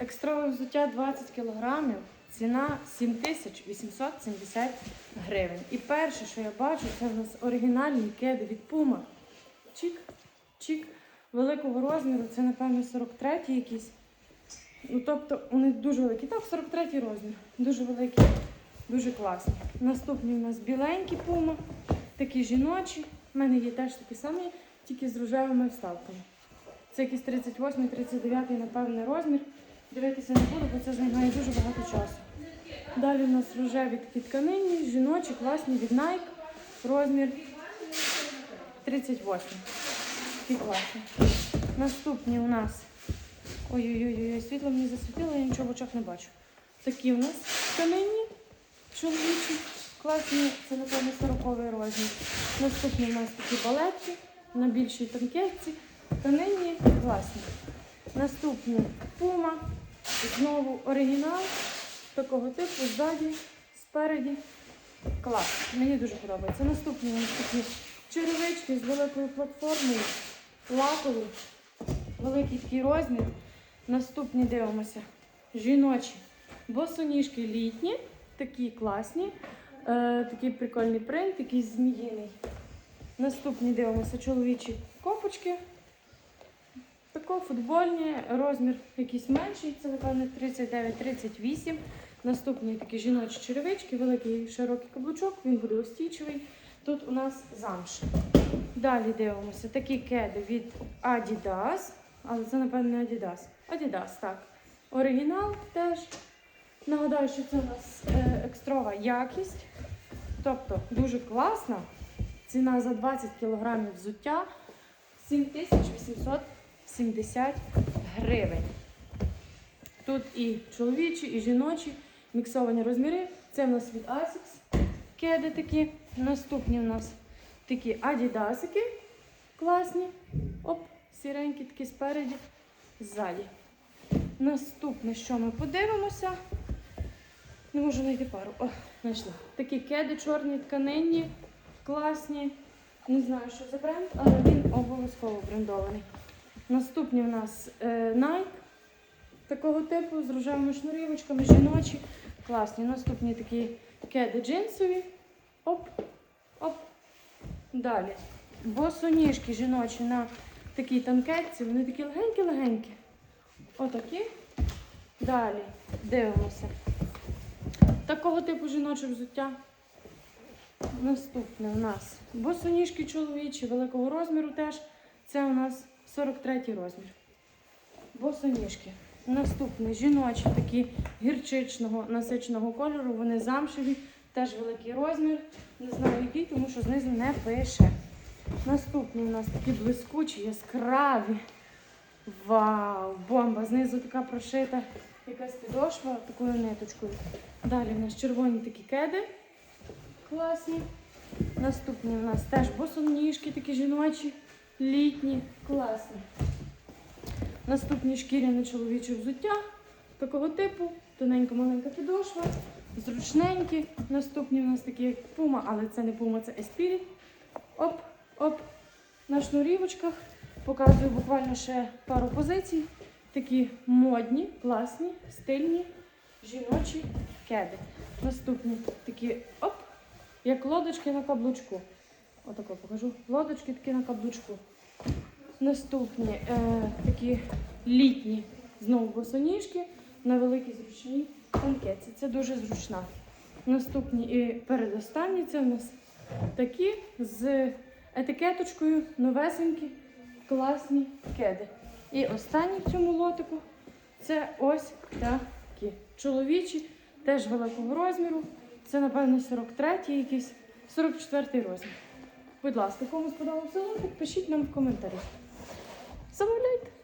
Екстрове взуття 20 кг, ціна 7870 гривень. І перше, що я бачу, це в нас оригінальні кеди від Puma. Чик, чик, великого розміру, це, напевно, 43 якийсь. Ну, тобто вони дуже великі. Так, 43 розмір. Дуже великі, дуже класні. Наступні у нас біленькі Puma, такі жіночі. У мене є теж такі самі, тільки з рожевими вставками. Це якийсь 38, 39, напевне, розмір. Дивитися не буду, бо це займає дуже багато часу. Далі у нас рожеві такі тканинні, жіночі, класні від Nike. Розмір 38. Такі класні. Наступні у нас. Ой-ой-ой, світло мені засвітило, я нічого в очах не бачу. Такі у нас тканинні, чоловічі, класні, це напевно 40 розмір. Наступні у нас такі балетки на більшій танкетці. Тканинні, класні. Наступні пума. Знову оригінал такого типу, ззаді, спереді. Клас. Мені дуже подобається. Наступні такі черевички з великою платформою, лакові, великий такий розмір. Наступні дивимося. Жіночі. Босоніжки літні, такі класні. Е, такий прикольний принт, такий зміїний. Наступні дивимося чоловічі кофочки. Тако футбольні, розмір якийсь менший, це напевно 39-38. Наступні такі жіночі черевички, великий широкий каблучок, він буде устійчивий. Тут у нас замш. Далі дивимося такі кеди від Adidas, але це, напевно, не Adidas. Adidas, так. Оригінал теж. Нагадаю, що це у нас е, екстрова якість. Тобто дуже класна. Ціна за 20 кг взуття 7870 гривень. Тут і чоловічі, і жіночі, міксовані розміри. Це в нас від Asics кеди такі. Наступні у нас такі адідасики класні. Оп, сіренькі такі спереді, ззаді. Наступне, що ми подивимося. Не можу знайти пару. О, знайшла. Такі кеди чорні, тканинні, класні. Не знаю, що за бренд, але він обов'язково брендований. Наступні у нас е, Nike такого типу з рожевими шнурівочками, жіночі. Класні. Наступні такі кеди джинсові. Оп, оп. Далі. Босоніжки жіночі на такій танкетці. Вони такі легенькі-легенькі. Отакі. Далі дивимося. Такого типу жіноче взуття. Наступне у нас босоніжки чоловічі, великого розміру теж. Це у нас 43 розмір. Босоніжки. Наступне жіночі, такі гірчичного насиченого кольору. Вони замшеві, теж великий розмір. Не знаю який, тому що знизу не пише. Наступні у нас такі блискучі, яскраві. Вау! Бомба! Знизу така прошита якась підошва такою ниточкою. Далі у нас червоні такі кеди. Класні. Наступні у нас теж босоніжки такі жіночі, літні, класні. Наступні шкіряне чоловіче взуття такого типу, тоненька маленька підошва, зручненькі. Наступні у нас такі як пума, але це не пума, це еспірі. Оп, оп. На шнурівочках. Показую буквально ще пару позицій. Такі модні, класні, стильні, жіночі кеди. Наступні такі оп, як лодочки на каблучку. Отако покажу. Лодочки такі на каблучку. Наступні е, такі літні знову босоніжки на великій зручній танкетці. Це дуже зручна. Наступні і передостанні це у нас такі з етикеточкою, новесенькі, класні кеди. І останні в цьому лотику це ось такі. Чоловічі, теж великого розміру. Це, напевно, 43-й якийсь, 44-й розмір. Будь ласка, кому сподобався лотик, пишіть нам в коментарі. Замовляйте.